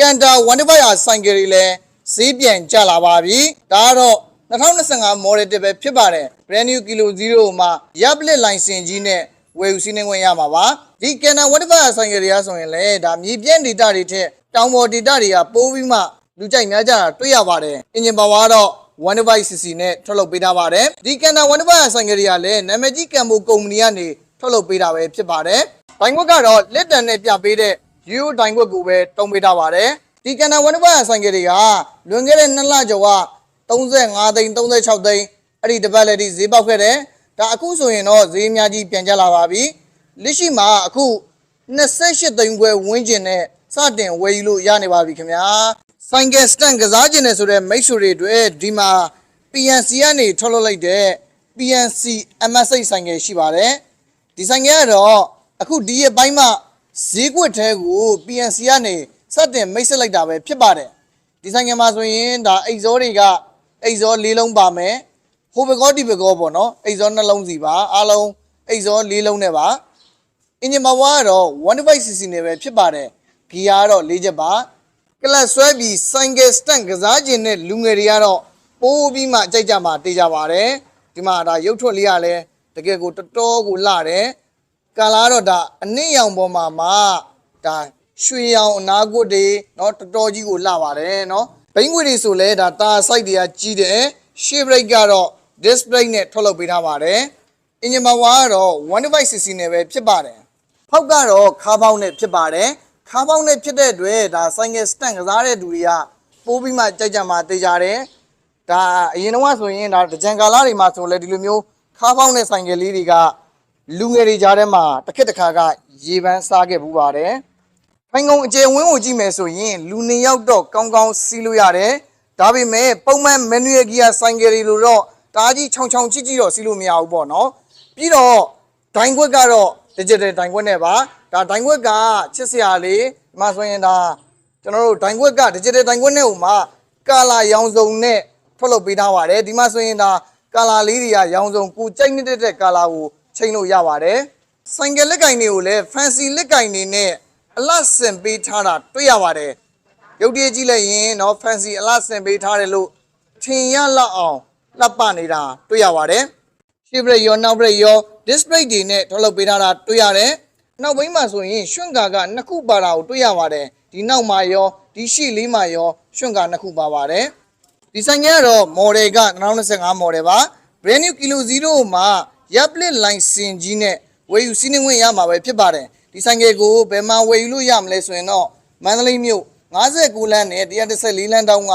ကန်တာ125ဆိုင်ကယ်တွေလည်းဈေးပြန်ကျလာပါပြီဒါကတော့2025 model တစ်ပဲဖြစ်ပါတယ် brand new kilo 0မှာရပ်လက်လိုင်စင်ကြီးနဲ့ဝယ်ယူစီးနှင်းခွင့်ရမှာပါဒီကန်တာ125ဆိုင်ကယ်တွေကဆိုရင်လည်းဒါမြေပြန့် data တွေထက်တောင်ပေါ် data တွေကပိုးပြီးမှလူကြိုက်များကြတာတွေ့ရပါတယ်အင်ဂျင်ပါဝါကတော့ 125cc နဲ့ထုတ်လုပ်ပေးထားပါတယ်ဒီကန်တာ125ဆိုင်ကယ်တွေကလည်းနာမည်ကြီးကမ်ဘိုကုမ္ပဏီကနေထုတ်လုပ်ပေးတာပဲဖြစ်ပါတယ်ဒိုင်ခွက်ကတော့လက်တံနဲ့ပြပေးတဲ့ ယူဒိုင်ခွက်ကိုပဲတုံးပေးထားပါတယ်ဒီကန်တာ125ဆိုင်ကယ်တွေကလွန်ခဲ့တဲ့2လကျော်က35သိန်း36သိန်းအဲ့ဒီတစ်ပတ်လည်းဒီဈေးပေါက်ခဲ့တယ်ဒါအခုဆိုရင်တော့ဈေးအများကြီးပြန်ကျလာပါပြီလက်ရှိမှာအခု28သိန်းခွဲဝန်းကျင်နဲ့စတင်ဝယ်ယူလို့ရနေပါပြီခင်ဗျာဆိုင်ကယ်စတန်ကစားခြင်းနဲ့ဆိုတဲ့မိတ်ဆွေတွေအတွက်ဒီမှာ PNC ကနေထုတ်လုပ်လိုက်တဲ့ PNC MS8 ဆိုင်ကယ်ရှိပါတယ်ဒီဆိုင်ကယ်ကတော့အခုဒီရက်ပိုင်းမှာ ဈေးကွက်ထဲကို PNC ကနေစတင်မိတ်ဆက်လိုက်တာပဲဖြစ်ပါတယ်ဒီဆိုင်ကယ်မှာဆိုရင်ဒါအိတ်ဇောတွေကအိတ်ဇော၄လုံးပါမယ်ဟိုဘကောဒီဘကောပေါ့နော်အိတ်ဇောနှလုံးစီပါအားလုံးအိတ်ဇော၄လုံးနဲ့ပါအင်ဂျင်ပါဝါကတော့ 1.5cc နဲ့ပဲဖြစ်ပါတယ်ဂီယာကတော့၄ချက်ပါကလတ်ဆွဲပြီးဆိုင်ကယ်စတန့်ကစားခြင်းနဲ့လူငယ်တွေကတော့ပိုးပြီးမှကြိုက်ကြမှာတေးကြပါတယ်ဒီမှာဒါရုပ်ထွက်လေးကလည်းတကယ်ကိုတော်တော်ကိုလှတယ် ကာလာကတော့ဒါအနည်းရောင်ပေါ်မှာမှဒါရွှေရောင်အနာကွတ်တွေเนาะတော်တော်ကြီးကိုလှပါတယ်เนาะဘိန်းငွေတွေဆိုလဲဒါတာဆိုင်တွေကကြီးတယ်ရှေ့ဘရိတ်ကတော့ disc brake နဲ့ထုတ်လုပ်ပေးထားပါတယ်အင်ဂျင်ပါဝါကတော့ 1.5cc နဲ့ပဲဖြစ်ပါတယ် ဖောက်ကတော့ခါးပေါင်းနဲ့ဖြစ်ပါတယ်ခါးပေါင်းနဲ့ဖြစ်တဲ့အတွက်ဒါဆိုင်ကယ်စတန့်ကစားတဲ့လူတွေကပိုးပြီးမှကြိုက်ကြမှာတေးကြတယ်ဒါအရင်တော့ဆိုရင်ဒါတကြံကာလာတွေမှာဆိုလဲဒီလိုမျိုးခါးပေါင်းနဲ့ဆိုင်ကယ်လေးတွေက လူငယ်တွေကြားထဲမှာတစ်ခက်တစ်ခါကရေပန်းစားခဲ့ပူပါတယ်ဖိုင်ကုံအကျယ်ဝင်းကိုကြည့်မယ်ဆိုရင်လူနေရောက်တော့ကောင်းကောင်းစီးလို့ရတယ်ဒါပေမဲ့ပုံမှန် manual gear ဆိုင်ကယ်တွေလိုတော့တားကြီးချောင်ချောင်ချစ်ချစ်တော့စီးလို့မရဘူးပေါ့နော်ပြီးတော့ဒိုင်ခွက်ကတော့ digital ဒိုင်ခွက်နဲ့ပါဒါဒိုင်ခွက်ကချစ်စရာလေးဒီမှာဆိုရင်ဒါကျွန်တော်တို့ဒိုင်ခွက်က digital ဒိုင်ခွက်နဲ့ဟိုမှာကာလာရောင်စုံနဲ့ထုတ်လုပ်ပေးထားပါတယ်ဒီမှာဆိုရင်ဒါကာလာလေးတွေကရောင်စုံကိုကြိုက်နေတဲ့ကာလာကို ချိန်လို့ရပါတယ်ဆိုင်ကယ်လက်ကင်တွေကိုလည်း fancy လက်ကင်တွေနဲ့အလှဆင်ပေးထားတာတွေ့ရပါတယ်ရုပ်တရည်ကြည့်လိုက်ရင်တော့ fancy အလှဆင်ပေးထားတယ်လို့ထင်ရလောက်အောင်လှပနေတာတွေ့ရပါတယ်ရှေ့ဘရက်ရောနောက်ဘရက်ရော disc brake တွေနဲ့ထုတ်လုပ်ပေးထားတာတွေ့ရတယ်နောက်ဘိန်းမှာဆိုရင်ရွှွန့်ကာကနှစ်ခုပါတာကိုတွေ့ရပါတယ်ဒီနောက်မှာရောဒီရှိလေးမှာရောရွှွန့်ကာနှစ်ခုပါပါတယ်ဒီဆိုင်ကတော့ model က2025 model ပါ brand new kilo 0မှာ ရပ်ပလစ် line စင်ကြီးနဲ့ဝယ်ယူစီးနှင်းဝင်ရမှာပဲဖြစ်ပါတယ်။ဒီဆိုင်ကကိုဘယ်မှာဝယ်ယူလို့ရမလဲဆိုရင်တော့မန္တလေးမြို့59လမ်းနဲ့114လမ်းတောင်းက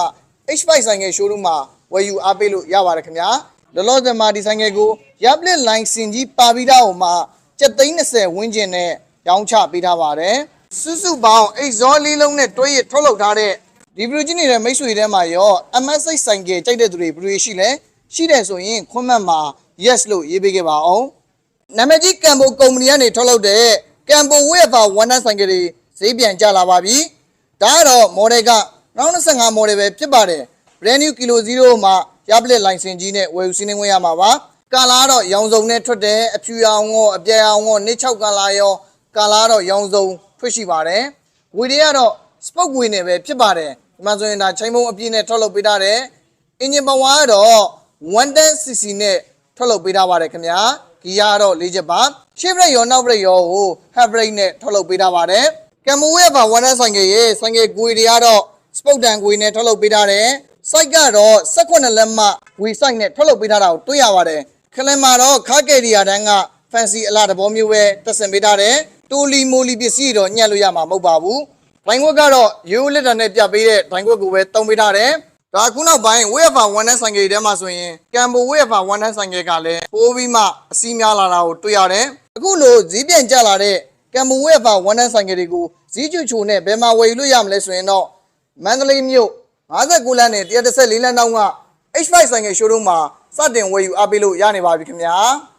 H5 ဆိုင်က showroom မှာဝယ်ယူအားပေးလို့ရပါတယ်ခင်ဗျာ။လောလောဆယ်မှာဒီဆိုင်ကကိုရပ်ပလစ် line စင်ကြီးပါပြီးတော့မှ730ဝန်းကျင်နဲ့ရောင်းချပေးထားပါတယ်။စုစုပေါင်းအိတ်ဇောလေးလုံးနဲ့တွဲရထုတ်လုပ်ထားတဲ့ဒီဗီဒီယိုကြီးနေတဲ့မိတ်ဆွေထဲမှာရော MS6 ဆိုင်ကကြိုက်တဲ့သူတွေဘယ်လိုရှိလဲရှိတယ်ဆိုရင်ခွန်းမှတ်မှာ yes လို့ရေးပေးခဲ့ပါအောင်။နာမည်ကြီးကမ်ဘိုကုမ္ပဏီကနေထုတ်လုပ်တဲ့ကမ်ဘိုဝေဖာဝန်ထမ်းဆိုင်ကတွေဈေးပြန်ကျလာပါပြီ။ဒါကတော့ model က2025 model ပဲဖြစ်ပါတယ်။ brand new kilo 0မှာရပလက် license ကြီးနဲ့ဝယ်ယူစီးနှင်းဝင်ရမှာပါ။ကာလာကတော့ရောင်စုံနဲ့ထွက်တယ်အဖြူရောင်ရောအပြာရောင်ရောနှစ်6ကာလာရောကာလာတော့ရောင်စုံထွက်ရှိပါတယ်။ဝေတွေကတော့ spoke ဝေနဲ့ပဲဖြစ်ပါတယ်။ဒီမှာဆိုရင်ဒါချိန်မုံအပြည့်နဲ့ထုတ်လုပ်ပေးထားတယ်။ engine power ကတော့ 110cc နဲ့ ထုတ်လုပ်ပေးထားပါတယ်ခင်ဗျာ။ဂီယာကတော့၄ချက်ပါ။ရှေ့ဘရိတ်ရောနောက်ဘရိတ်ရောဟို half brake နဲ့ထုတ်လုပ်ပေးထားပါတယ်။ကမ်မူရဲ့ဘာ110ဆိုင်ကရဲ့ဆိုင်ကဂွေတွေကတော့ spoke တန်ဂွေနဲ့ထုတ်လုပ်ပေးထားတယ်။ site ကတော့18လက်မှဝေ site နဲ့ထုတ်လုပ်ပေးထားတာကိုတွေ့ရပါတယ်။ခလင်မှာတော့ခါကယ်ရီယာတန်းက fancy အလားတဘောမျိုးပဲတက်ဆင်ပေးထားတယ်။တိုလီမိုလီပစ္စည်းတော့ညှက်လို့ရမှာမဟုတ်ပါဘူး။ဒိုင်ခွက်ကတော့ရိုးလက်တံနဲ့ပြပေးတဲ့ဒိုင်ခွက်ကိုပဲတုံးပေးထားတယ်။ ဒါခုနောက်ပိုင်းဝေဖာဝန်ထမ်းဆိုင်ကယ်ထဲမှာဆိုရင်ကမ်ဘိုဝေဖာဝန်ထမ်းဆိုင်ကယ်ကလည်းပိုးပြီးမှအစီးများလာတာကိုတွေ့ရတယ်။အခုလိုဈေးပြန်ကျလာတဲ့ကမ်ဘိုဝေဖာဝန်ထမ်းဆိုင်ကယ်တွေကိုဈေးချူချူနဲ့ဘယ်မှာဝယ်ယူလို့ရမလဲဆိုရင်တော့မန္တလေးမြို့59လမ်းနဲ့114လမ်းတောင်းက H5 ဆိုင်ကယ်ရှိုးရုံးမှာစတင်ဝယ်ယူအားပေးလို့ရနေပါပြီခင်ဗျာ။